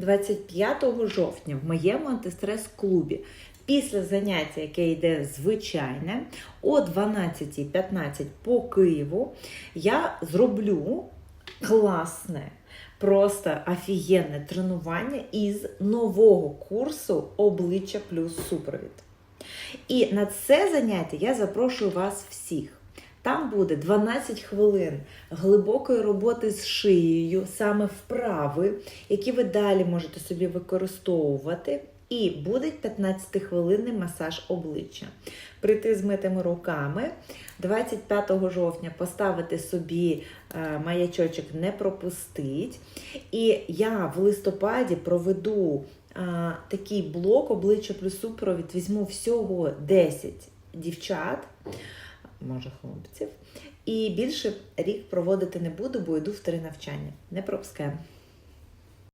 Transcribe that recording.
25 жовтня в моєму антистрес-клубі. Після заняття, яке йде звичайне, о 12.15 по Києву, я зроблю класне, просто офігенне тренування із нового курсу обличчя плюс супровід. І на це заняття я запрошую вас всіх. Там буде 12 хвилин глибокої роботи з шиєю, саме вправи, які ви далі можете собі використовувати. І буде 15-хвилинний масаж обличчя. Прийти з митими руками. 25 жовтня поставити собі е, маячочок не пропустить. І я в листопаді проведу е, такий блок обличчя плюс супровід. Візьму всього 10 дівчат, може хлопців. І більше рік проводити не буду, бо йду в три навчання. Не пропускаємо.